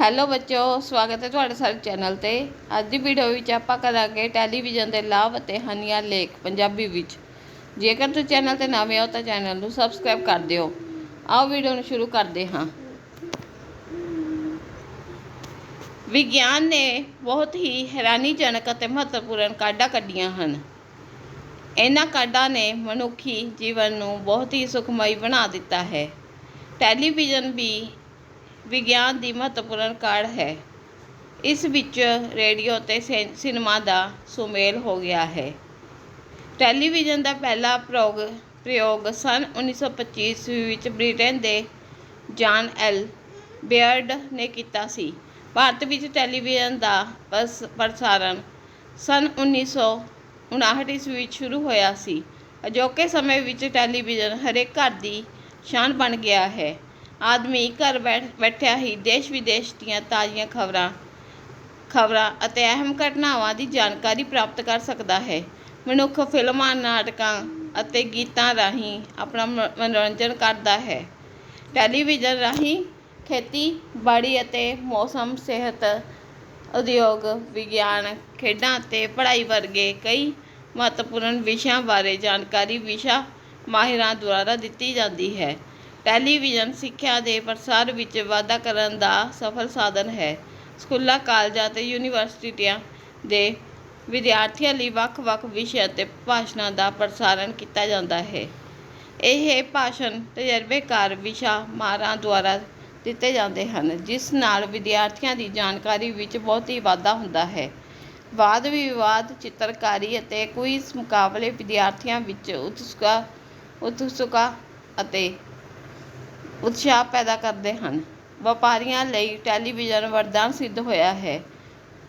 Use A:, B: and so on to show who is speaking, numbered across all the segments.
A: Hello ਬੱਚੋ, ਸਵਾਗਤ ਹੈ ਤੁਹਾਡੇ ਸਾਡੇ ਚੈਨਲ ਤੇ। ਅੱਜ ਦੀ ਵੀਡੀਓ ਵਿੱਚ ਆਪਾਂ ਕਰਾਂਗੇ ਟੈਲੀਵਿਜ਼ਨ ਦੇ ਲਾਭ ਅਤੇ ਹਾਨੀਆਂ ਲੇਖ ਪੰਜਾਬੀ ਵਿੱਚ। ਜੇਕਰ ਤੁਸੀਂ ਚੈਨਲ ਤੇ ਨਵੇਂ ਹੋ ਤਾਂ ਚੈਨਲ ਨੂੰ ਸਬਸਕ੍ਰਾਈਬ ਕਰ ਦਿਓ। ਆਓ ਵੀਡੀਓ ਨੂੰ ਸ਼ੁਰੂ ਕਰਦੇ ਹਾਂ। ਵਿਗਿਆਨ ਨੇ ਬਹੁਤ ਹੀ ਹੈਰਾਨੀਜਨਕ ਅਤੇ ਮਹੱਤਵਪੂਰਨ ਕਾਢਾਂ ਕੱਢੀਆਂ ਹਨ। ਇਹਨਾਂ ਕਾਢਾਂ ਨੇ ਮਨੁੱਖੀ ਜੀਵਨ ਨੂੰ ਬਹੁਤ ਹੀ ਸੁਖਮਈ ਬਣਾ ਦਿੱਤਾ ਹੈ। ਟੈਲੀਵਿਜ਼ਨ ਵੀ ਵਿਗਿਆਨ ਦੀ ਮਹੱਤਵਪੂਰਨ ਕਾਢ ਹੈ। ਇਸ ਵਿੱਚ ਰੇਡੀਓ ਅਤੇ ਸਿ- ਸਿਨੇਮਾ ਦਾ ਸੁਮੇਲ ਹੋ ਗਿਆ ਹੈ। ਟੈਲੀਵਿਜ਼ਨ ਦਾ ਪਹਿਲਾ ਪ੍ਰਯੋਗ ਪ੍ਰਯੋਗ ਸਨ 1925 ਈਸਵੀ ਵਿੱਚ ਬ੍ਰਿਟੇਨ ਦੇ ਜਾਨ ਐਲ ਬੇਅਰਡ ਨੇ ਕੀਤਾ ਸੀ। ਭਾਰਤ ਵਿੱਚ ਟੈਲੀਵਿਜ਼ਨ ਦਾ ਪ੍ਰਸ- ਪ੍ਰਸਾਰਣ ਸਨ 1959 ਈਸਵੀ ਵਿੱਚ ਸ਼ੁਰੂ ਹੋਇਆ ਸੀ। ਅਜੋਕੇ ਸਮੇਂ ਵਿੱਚ ਟੈਲੀਵਿਜ਼ਨ ਹਰੇਕ ਘਰ ਦੀ ਸ਼ਾਨ ਬਣ ਗਿਆ ਹੈ। ਆਦਮੀ ਘਰ ਬੈਠ, ਬੈਠਿਆ ਹੀ ਦੇਸ਼ ਵਿਦੇਸ਼ ਦੀਆਂ ਤਾਜ਼ੀਆਂ ਖਬਰਾਂ ਖਬਰਾਂ ਅਤੇ ਅਹਿਮ ਘਟਨਾਵਾਂ ਦੀ ਜਾਣਕਾਰੀ ਪ੍ਰਾਪਤ ਕਰ ਸਕਦਾ ਹੈ। ਮਨੁੱਖ ਫਿਲਮਾਂ, ਨਾਟਕਾਂ ਅਤੇ ਗੀਤਾਂ ਰਾਹੀਂ ਆਪਣਾ ਮ- ਮਨੋਰੰਜਨ ਕਰਦਾ ਹੈ। ਟੈਲੀਵਿਜ਼ਨ ਰਾਹੀਂ ਖੇਤੀਬਾੜੀ ਅਤੇ ਮੌਸਮ, ਸਿਹਤ, ਉਦਯੋਗ, ਵਿਗਿਆਨ, ਖੇਡਾਂ ਅਤੇ ਪੜ੍ਹਾਈ ਵਰਗੇ ਕਈ ਮਹੱਤਵਪੂਰਨ ਵਿਸ਼ਿਆਂ ਬਾਰੇ ਜਾਣਕਾਰੀ ਵਿਸ਼ਾ ਮਾਹਿਰਾਂ ਦੁਆਰਾ ਦਿੱਤੀ ਜਾਂਦੀ ਹੈ। ਟੈਲੀਵਿਜ਼ਨ ਸਿੱਖਿਆ ਦੇ ਪ੍ਰਸਾਰ ਵਿੱਚ ਵਾਧਾ ਕਰਨ ਦਾ ਸਫਲ ਸਾਧਨ ਹੈ। ਸਕੂਲਾਂ, ਕਾਲਜਾਂ ਅਤੇ ਯੂਨੀਵਰਸਿਟੀਆਂ ਦੇ ਵਿਦਿਆਰਥੀਆਂ ਲਈ ਵੱਖ-ਵੱਖ ਵਿਸ਼ੇ ਅਤੇ ਭਾਸ਼ਣਾਂ ਦਾ ਪ੍ਰਸਾਰਣ ਕੀਤਾ ਜਾਂਦਾ ਹੈ। ਇਹ ਭਾਸ਼ਣ ਤਜਰਬੇਕਾਰ ਵਿਸ਼ਾ ਮਾਹਰਾਂ ਦੁਆਰਾ ਦਿੱਤੇ ਜਾਂਦੇ ਹਨ, ਜਿਸ ਨਾਲ ਵਿਦਿਆਰਥੀਆਂ ਦੀ ਜਾਣਕਾਰੀ ਵਿੱਚ ਬਹੁਤ ਹੀ ਵਾਧਾ ਹੁੰਦਾ ਹੈ। ਵਾਦ ਵਿਵਾਦ, ਚਿੱਤਰਕਾਰੀ ਅਤੇ ਕੁਇਜ਼ ਮੁਕਾਬਲੇ ਵਿਦਿਆਰਥੀਆਂ ਵਿੱਚ ਉਤਸੁਕਾ ਉਤਸੁਕਤਾ ਅਤੇ ਉਤਸ਼ਾਹ ਪੈਦਾ ਕਰਦੇ ਹਨ। ਵਪਾਰੀਆਂ ਲਈ ਟੈਲੀਵਿਜ਼ਨ ਵਰਦਾਨ ਸਿੱਧ ਹੋਇਆ ਹੈ।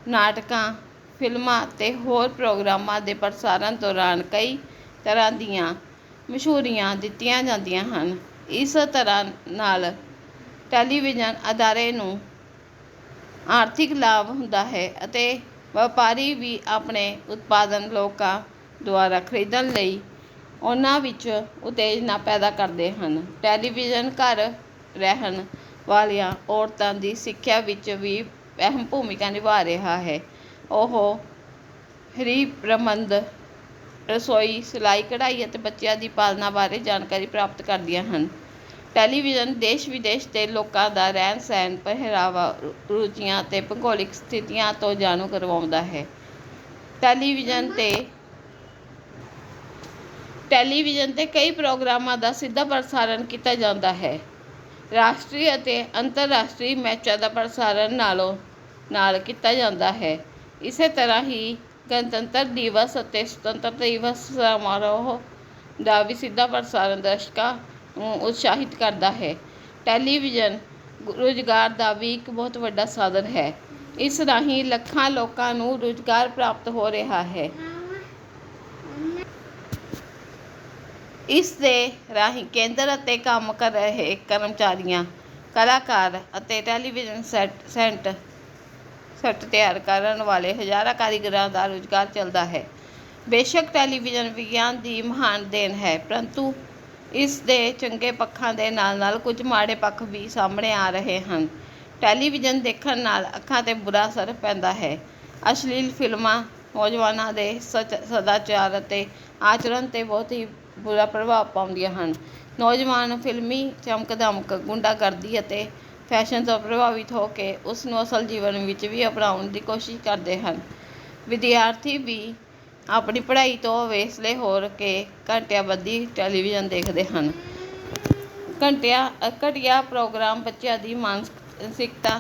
A: ਨਾਟਕਾਂ, ਫਿਲਮਾਂ ਅਤੇ ਹੋਰ ਪ੍ਰੋਗਰਾਮਾਂ ਦੇ ਪ੍ਰਸਾਰਣ ਦੌਰਾਨ ਕਈ ਤਰ੍ਹਾਂ ਦੀਆਂ ਮਸ਼ਹੂਰੀਆਂ ਦਿੱਤੀਆਂ ਜਾਂਦੀਆਂ ਹਨ। ਇਸ ਤਰ੍ਹਾਂ ਨਾਲ ਟੈਲੀਵਿਜ਼ਨ ਅਦਾਰੇ ਨੂੰ ਆਰਥਿਕ ਲਾਭ ਹੁੰਦਾ ਹੈ ਅਤੇ ਵਪਾਰੀ ਵੀ ਆਪਣੇ ਉਤਪਾਦਨ ਲੋਕਾਂ ਦੁਆਰਾ ਖਰੀਦਣ ਲਈ ਉਹਨਾਂ ਵਿੱਚ ਉਤੇਜਨਾ ਪੈਦਾ ਕਰਦੇ ਹਨ। ਟੈਲੀਵਿਜ਼ਨ ਘਰ ਰਹਿਣ ਵਾਲੀਆਂ ਔਰਤਾਂ ਦੀ ਸਿੱਖਿਆ ਵਿੱਚ ਵੀ ਅਹਿਮ ਭੂਮਿਕਾ ਨਿਭਾ ਰਿਹਾ ਹੈ। ਉਹ ਫ੍ਰੀ ਪ੍ਰਬੰਧ ਰਸੋਈ, ਸਿਲਾਈ, ਕਢਾਈ ਅਤੇ ਬੱਚਿਆਂ ਦੀ ਪਾਲਣਾ ਬਾਰੇ ਜਾਣਕਾਰੀ ਪ੍ਰਾਪਤ ਕਰਦੀਆਂ ਹਨ। ਟੈਲੀਵਿਜ਼ਨ ਦੇਸ਼ ਵਿਦੇਸ਼ ਦੇ ਲੋਕਾਂ ਦਾ ਰਹਿਣ ਸਹਿਣ, ਪਹਿਰਾਵਾ ਰੁਚੀਆਂ ਅਤੇ ਭੂਗੋਲਿਕ ਸਥਿਤੀਆਂ ਤੋਂ ਜਾਣੂ ਕਰਵਾਉਂਦਾ ਹੈ। ਟੈਲੀਵਿਜ਼ਨ ਤੇ ਟੈਲੀਵਿਜ਼ਨ ਤੇ ਕਈ ਪ੍ਰੋਗਰਾਮਾਂ ਦਾ ਸਿੱਧਾ ਪ੍ਰਸਾਰਣ ਕੀਤਾ ਜਾਂਦਾ ਹੈ। ਰਾਸ਼ਟਰੀ ਅਤੇ ਅੰਤਰਰਾਸ਼ਟਰੀ ਮੈਚਾਂ ਦਾ ਪ੍ਰਸਾਰਣ ਨਾਲੋਂ ਨਾਲ ਕੀਤਾ ਜਾਂਦਾ ਹੈ। ਇਸੇ ਤਰ੍ਹਾਂ ਹੀ ਗਣਤੰਤਰ ਦਿਵਸ ਅਤੇ ਸੁਤੰਤਰਤਾ ਦਿਵਸ ਸਮਾਰੋਹ ਦਾ ਵੀ ਸਿੱਧਾ ਪ੍ਰਸਾਰਣ ਦਰਸ਼ਕਾਂ ਨੂੰ ਉਤਸ਼ਾਹਿਤ ਕਰਦਾ ਹੈ। ਟੈਲੀਵਿਜ਼ਨ ਰੁਜ਼ਗਾਰ ਦਾ ਵੀ ਇੱਕ ਬਹੁਤ ਵੱਡਾ ਸਾਧਨ ਹੈ। ਇਸ ਰਾਹੀਂ ਲੱਖਾਂ ਲੋਕਾਂ ਨੂੰ ਰੁਜ਼ਗਾਰ ਪ੍ਰਾਪਤ ਹੋ ਰਿਹਾ ਹੈ। ਇਸ ਦੇ ਰਾਹੀਂ ਕੇਂਦਰ ਅਤੇ ਕੰਮ ਕਰ ਰਹੇ ਕਰਮਚਾਰੀਆਂ, ਕਲਾਕਾਰ ਅਤੇ ਟੈਲੀਵਿਜ਼ਨ ਸੈੱਟ, ਸੈਂਟ, ਸੈੱਟ ਤਿਆਰ ਕਰਨ ਵਾਲੇ ਹਜ਼ਾਰਾਂ ਕਾਰੀਗਰਾਂ ਦਾ ਰੁਜ਼ਗਾਰ ਚੱਲਦਾ ਹੈ। ਬੇਸ਼ੱਕ ਟੈਲੀਵਿਜ਼ਨ ਵਿਗਿਆਨ ਦੀ ਮਹਾਨ ਦੇਣ ਹੈ, ਪਰੰਤੂ ਇਸ ਦੇ ਚੰਗੇ ਪੱਖਾਂ ਦੇ ਨਾਲ-ਨਾਲ ਕੁਝ ਮਾੜੇ ਪੱਖ ਵੀ ਸਾਹਮਣੇ ਆ ਰਹੇ ਹਨ। ਟੈਲੀਵਿਜ਼ਨ ਦੇਖਣ ਨਾਲ ਅੱਖਾਂ ਤੇ ਬੁਰਾ ਅਸਰ ਪੈਂਦਾ ਹੈ। ਅਸ਼ਲੀਲ ਫਿਲਮਾਂ ਨੌਜਵਾਨਾਂ ਦੇ ਸਚ ਸਦਾਚਾਰ ਅਤੇ ਆਚਰਣ ਤੇ ਬਹੁਤ ਹੀ ਬੁਰਾ ਪ੍ਰਭਾਵ ਪਾਉਂਦੀਆਂ ਹਨ। ਨੌਜਵਾਨ ਫਿਲਮੀ ਚਮਕ ਦਮਕ ਗੁੰਡਾਗਰਦੀ ਅਤੇ ਫੈਸ਼ਨ ਤੋਂ ਪ੍ਰਭਾਵਿਤ ਹੋ ਕੇ ਉਸ ਨੂੰ ਅਸਲ ਜੀਵਨ ਵਿੱਚ ਵੀ ਅਪਣਾਉਣ ਦੀ ਕੋਸ਼ਿਸ਼ ਕਰਦੇ ਹਨ। ਵਿਦਿਆਰਥੀ ਵੀ ਆਪਣੀ ਪੜ੍ਹਾਈ ਤੋਂ ਵੇਸਲੇ ਹੋ ਕੇ ਘੰਟਿਆਂ ਬੱਧੀ ਟੈਲੀਵਿਜ਼ਨ ਦੇਖਦੇ ਹਨ। ਘੰਟਿਆਂ, ਘਟੀਆ ਪ੍ਰੋਗਰਾਮ ਬੱਚਿਆਂ ਦੀ ਮਾਨਸਿਕਤਾ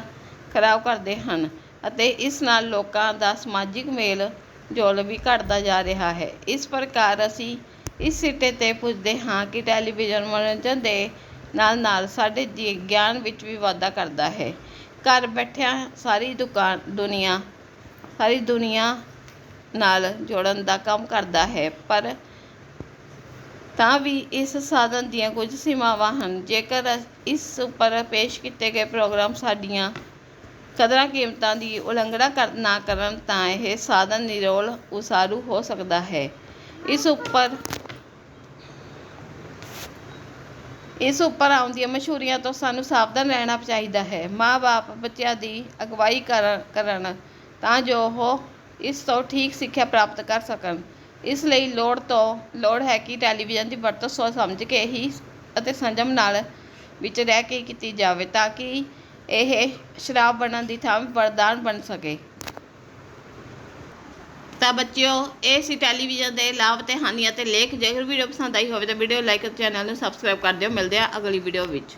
A: ਖਰਾਬ ਕਰਦੇ ਹਨ ਅਤੇ ਇਸ ਨਾਲ ਲੋਕਾਂ ਦਾ ਸਮਾਜਿਕ ਮੇਲ ਜੋਲ ਵੀ ਘਟਦਾ ਜਾ ਰਿਹਾ ਹੈ। ਇਸ ਪ੍ਰਕਾਰ ਅਸੀਂ ਇਸ ਸਿੱਟੇ ਤੇ ਪੁੱਛਦੇ ਹਾਂ ਕਿ ਟੈਲੀਵਿਜ਼ਨ ਮਨੋਰੰਜਨ ਦੇ ਨਾਲ ਨਾਲ ਸਾਡੇ ਜੀ- ਗਿਆਨ ਵਿੱਚ ਵੀ ਵਾਧਾ ਕਰਦਾ ਹੈ। ਘਰ ਬੈਠਿਆਂ ਸਾਰੀ ਦੁਕਾਨ, ਦੁਨੀਆ, ਸਾਰੀ ਦੁਨੀਆ ਨਾਲ ਜੋੜਨ ਦਾ ਕੰਮ ਕਰਦਾ ਹੈ, ਪਰ ਤਾਂ ਵੀ ਇਸ ਸਾਧਨ ਦੀਆਂ ਕੁਝ ਸੀਮਾਵਾਂ ਹਨ। ਜੇਕਰ ਇਸ ਉੱਪਰ ਪੇਸ਼ ਕੀਤੇ ਗਏ ਪ੍ਰੋਗਰਾਮ ਸਾਡੀਆਂ ਕਦਰਾਂ ਕੀਮਤਾਂ ਦੀ ਉਲੰਘਣਾ ਕਰ, ਨਾ ਕਰਨ ਤਾਂ ਇਹ ਸਾਧਨ ਨਿਰੋਲ ਉਸਾਰੂ ਹੋ ਸਕਦਾ ਹੈ। ਇਸ ਉੱਪਰ ਇਸ ਉੱਪਰ ਆਉਂਦੀਆਂ ਮਸ਼ਹੂਰੀਆਂ ਤੋਂ ਸਾਨੂੰ ਸਾਵਧਾਨ ਰਹਿਣਾ ਚਾਹੀਦਾ ਹੈ। ਮਾਂ-ਬਾਪ ਬੱਚਿਆਂ ਦੀ ਅਗਵਾਈ ਕਰ, ਕਰਨ ਤਾਂ ਜੋ ਉਹ ਇਸ ਤੋਂ ਠੀਕ ਸਿੱਖਿਆ ਪ੍ਰਾਪਤ ਕਰ ਸਕਣ। ਇਸ ਲਈ ਲੋੜ ਤੋਂ ਲੋੜ ਹੈ ਕਿ ਟੈਲੀਵਿਜ਼ਨ ਦੀ ਵਰਤੋਂ ਸੋਚ ਸਮਝ ਕੇ ਹੀ ਅਤੇ ਸੰਜਮ ਨਾਲ ਵਿੱਚ ਰਹਿ ਕੇ ਕੀਤੀ ਜਾਵੇ ਤਾਂ ਕਿ ਇਹ ਸ਼ਰਾਬ ਬਣਨ ਦੀ ਥਾਂ ਵਰਦਾਨ ਬਣ ਸਕੇ। ਤਾਂ ਬੱਚਿਓ, ਇਹ ਸੀ ਟੈਲੀਵਿਜ਼ਨ ਦੇ ਲਾਭ ਤੇ ਹਾਨੀਆਂ ਤੇ ਲੇਖ। ਜੇਕਰ ਵੀਡੀਓ ਪਸੰਦ ਆਈ ਹੋਵੇ ਤਾਂ ਵੀਡੀਓ ਲਾਈਕ ਅਤੇ ਚੈਨਲ ਨੂੰ ਸਬਸਕ੍ਰਾਈਬ ਕਰ ਦਿਓ। ਮਿਲਦੇ ਆ ਅਗਲੀ ਵੀਡੀਓ ਵਿੱਚ।